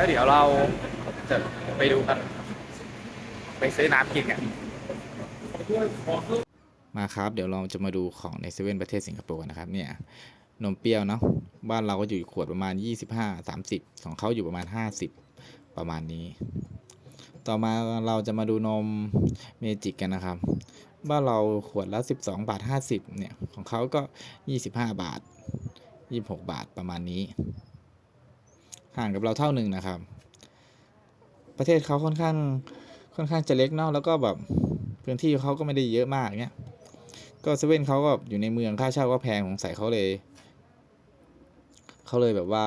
แล้วเดี๋ยวเราจะไปดูกัน ไปซื้อน้ำกินกันมาครับ เดี๋ยวเราจะมาดูของในเซเว่นประเทศสิงคโปร์นะครับเนี่ยนมเปรี้ยวเนาะบ้านเราก็อยู่ขวดประมาณ 25 30 ของเขาอยู่ประมาณ 50 ประมาณนี้ ต่อมาเราจะมาดูนมเมจิกกันนะครับ บ้านเราขวดละ 12 บาท 50เนี่ยของเขาก็ 25 บาท 26 บาทประมาณนี้ ห่างกับเราเท่าหนึ่งนะครับ ประเทศเขาค่อนข้างค่อนข้างจะเล็กเนาะแล้วก็แบบพื้นที่เขาก็ไม่ได้เยอะมากเนี่ยก็เซเว่นเขาก็อยู่ในเมืองค่าเช่าก็แพงของใส่เขาเลยเขาเลยแบบว่า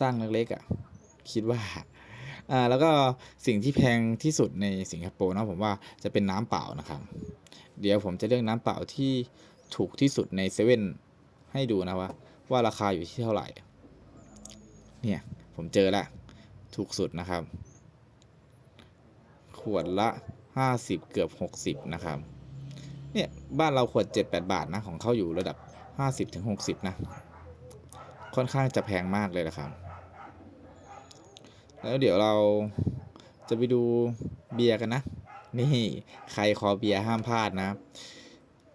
สร้างเล็กๆอะ่ะคิดว่าอ่าแล้วก็สิ่งที่แพงที่สุดในสิงคโปร์เนาะผมว่าจะเป็นน้ำเปล่านะครับ เดี๋ยวผมจะเลือกน้ำเปล่าที่ถูกที่สุดในเซเว่นให้ดูนะว่าว่าราคาอยู่ที่เท่าไหร่ เนี่ยผมเจอละถูกสุดนะครับ ขวดละ 50 เกือบ 60 นะครับ เนี่ยบ้านเราขวด 7-8 บาทนะของเขาอยู่ระดับ 50ถึง60 นะ ค่อนข้างจะแพงมากเลยนะครับ แล้วเดี๋ยวเราจะไปดูเบียร์กันนะ นี่ใครคอเบียร์ห้ามพลาดนะ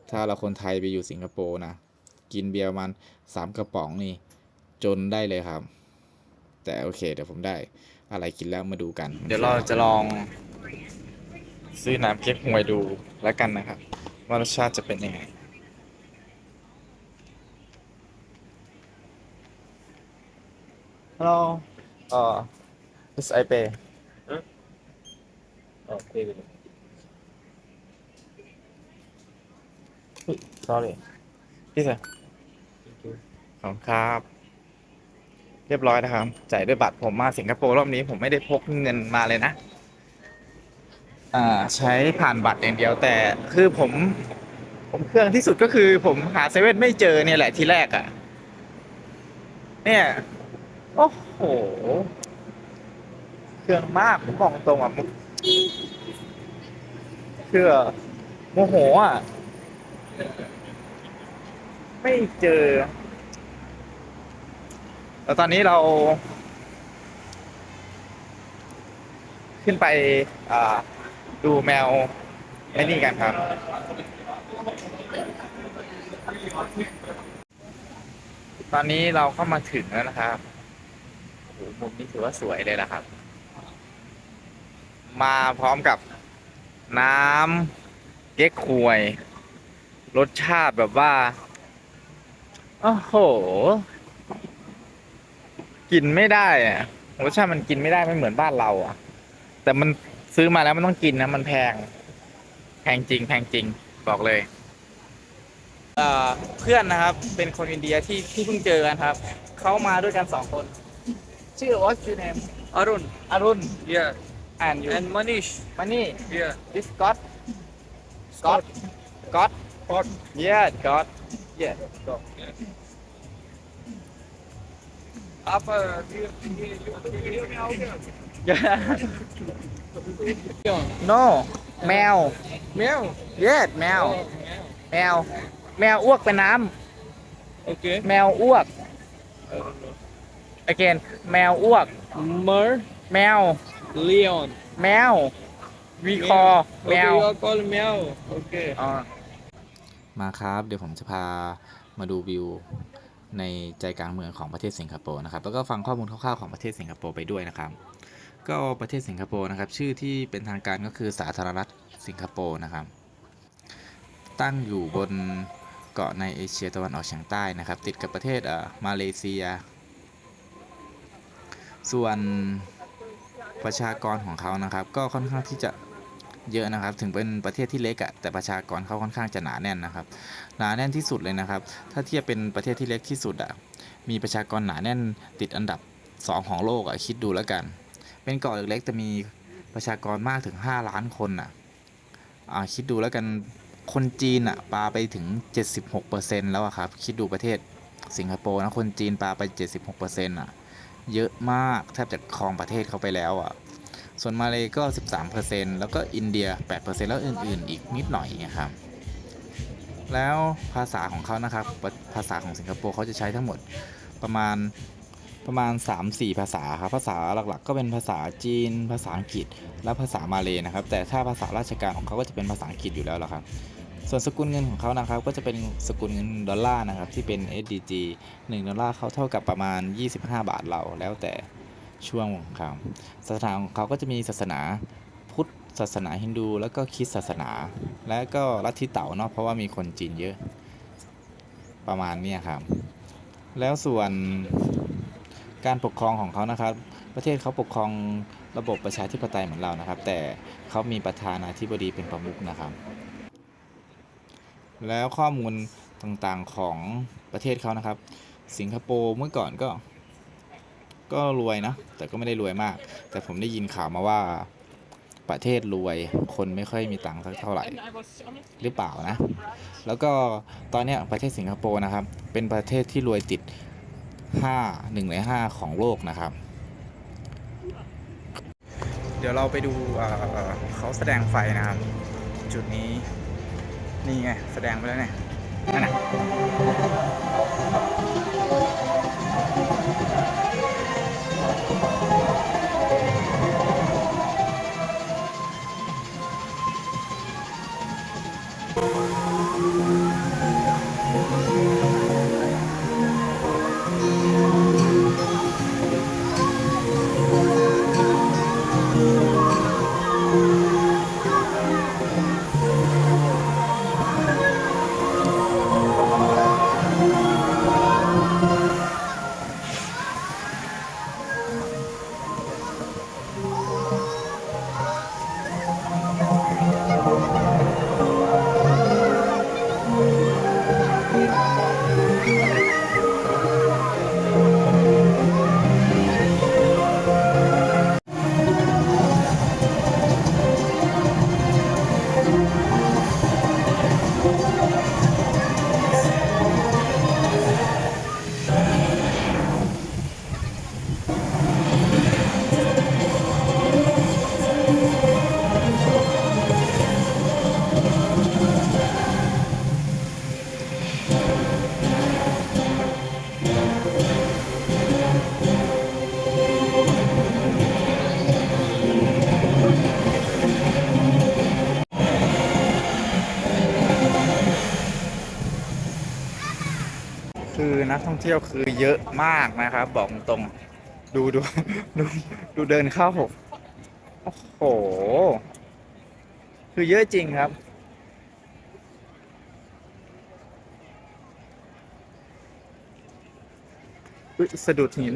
ถ้าเราคนไทยไปอยู่สิงคโปร์นะ กินเบียร์มันสามกระป๋องนี่จนได้เลยครับ แต่โอเค เดี๋ยวผมได้อะไรกินแล้วมาดูกัน เดี๋ยวเราจะลอง ซื้อน้ำเก๊กฮวยดูแล้วกันนะครับ ว่ารสชาติจะเป็นยังไง Hello เอ่อ this I pay Oh, pay with it. sorry พี่ส Thank you. ขอบคุณครับ เรียบร้อยนะครับ จ่ายด้วยบัตรผมมาสิงคโปร์รอบนี้ผมไม่ได้พกเงินมาเลยนะ อ่าใช้ผ่านบัตรอย่างเดียวแต่คือผม ผมเครื่องที่สุดก็คือ ผมหาเซเว่นไม่เจอเนี่ยแหละทีแรกอะ่ะ เนี่ย โอ้โห เครื่องมากผมบอกตรงอะมุคือโมโหอะ ไม่เจอ แล้วตอนนี้เรา ขึ้นไปดูแมวไอ้นี่กันครับ ตอนนี้เราก็มาถึงแล้วนะครับโอ้โหมุมนี้ถือว่าสวยเลยนะครับ มาพร้อมกับน้ำเก๊กควย รสชาติแบบว่า โอ้โห กินไม่ได้อะรสชาติมันกินไม่ได้ไม่เหมือนบ้านเราอะ แต่มันซื้อมาแล้วมันต้องกินนะมันแพง แพงจริง แพงจริงบอกเลยเอ่อเพื่อนนะครับเป็นคนอินเดียที่ที่เพิ่งเจอกันครับเขามาด้วยกันสองคน ชื่อ what's your name Arun. อรุณ Yeah. and you And Manish. มานี่ Yeah. this God God God God yeah God yeah Go. Yeah. आप अ, ये ये वीडियो में आओगे no แมว मैव yes แมว แมว แมวอ้วกเป็นน้ ओके ำ แมวอ้วก again แมวอ้วก मर แมว लियोन แมว we call แม Okay, ว you are called meow. Okay. มาครับ เดี๋ยวผมจะพามาดูวิว ในใจกลางเมืองของประเทศสิงคโปร์นะครับ แล้วก็ฟังข้อมูลคร่าวๆของประเทศสิงคโปร์ไปด้วยนะครับ ก็ประเทศสิงคโปร์นะครับ ชื่อที่เป็นทางการก็คือสาธารณรัฐสิงคโปร์นะครับ ตั้งอยู่บนเกาะในเอเชียตะวันออกเฉียงใต้นะครับ ติดกับประเทศเอ่อมาเลเซีย ส่วนประชากรของเขานะครับ ก็ค่อนข้างที่จะ เยอะนะครับ ถึงเป็นประเทศที่เล็กอะแต่ประชากรเขาค่อนข้างจะหนาแน่นนะครับ หนาแน่นที่สุดเลยนะครับ ถ้าเทียบเป็นประเทศที่เล็กที่สุดอะมีประชากรหนาแน่นติดอันดับ 2 ของโลกอะคิดดูแล้วกัน เป็นเกาะเล็กๆแต่มีประชากรมากถึง 5 ล้านคนอะอ่าคิดดูแล้วกันคนจีนอะปาไปถึง 76%แล้วอะครับ คิดดูประเทศสิงคโปร์นะคนจีนปาไป 76%อะเยอะมากแทบจะครองประเทศเขาไปแล้วอะ ส่วนมาเลยก็ 13%แล้วก็อินเดีย 8%แล้วอื่นๆ อีกนิดหน่อยนะครับ แล้วภาษาของเขานะครับ ภาษาของสิงคโปร์เขาจะใช้ทั้งหมดประมาณประมาณ 3-4 ภาษาครับ ภาษาหลักๆ ก็เป็นภาษาจีน ภาษาอังกฤษ และภาษามาเลยนะครับ แต่ถ้าภาษาราชการของเขาก็จะเป็นภาษาอังกฤษอยู่แล้วละครับ ส่วนสกุลเงินของเขานะครับ ก็จะเป็นสกุลเงินดอลลาร์นะครับ ที่เป็น SDG 1 ดอลลาร์เขาเท่ากับประมาณ 25 บาทเรา แล้วแต่ ช่วงของเขาศาสนาของเขาก็จะมีศาสนาพุทธศาสนาฮินดู แล้วก็คริสต์ศาสนา และก็ลัทธิเต๋าเนาะเพราะว่ามีคนจีนเยอะประมาณนี้ครับ แล้วส่วนการปกครองของเขานะครับ ประเทศเขาปกครองระบบประชาธิปไตยเหมือนเรานะครับ แต่เขามีประธานาธิบดีเป็นประมุขนะครับ แล้วข้อมูลต่างๆของประเทศเขานะครับ สิงคโปร์เมื่อก่อนก็ ก็รวยนะ แต่ก็ไม่ได้รวยมาก แต่ผมได้ยินข่าวมาว่าประเทศรวยคนไม่ค่อยมีตังค์สักเท่าไหร่ หรือเปล่านะ แล้วก็ตอนนี้ประเทศสิงคโปร์นะครับ เป็นประเทศที่รวยติด 5 1ใน5 ของโลกนะครับ เดี๋ยวเราไปดูเเขาแสดงไฟนะครับ จุดนี้ นี่ไง แสดงไปแล้วเนี่ยนั่นนะ องเที่ยวคือเยอะมากนะครับ บอกตรงดูดูดูดูเดินเข้าโอ้โห คือเยอะจริงครับ สะดุดหิน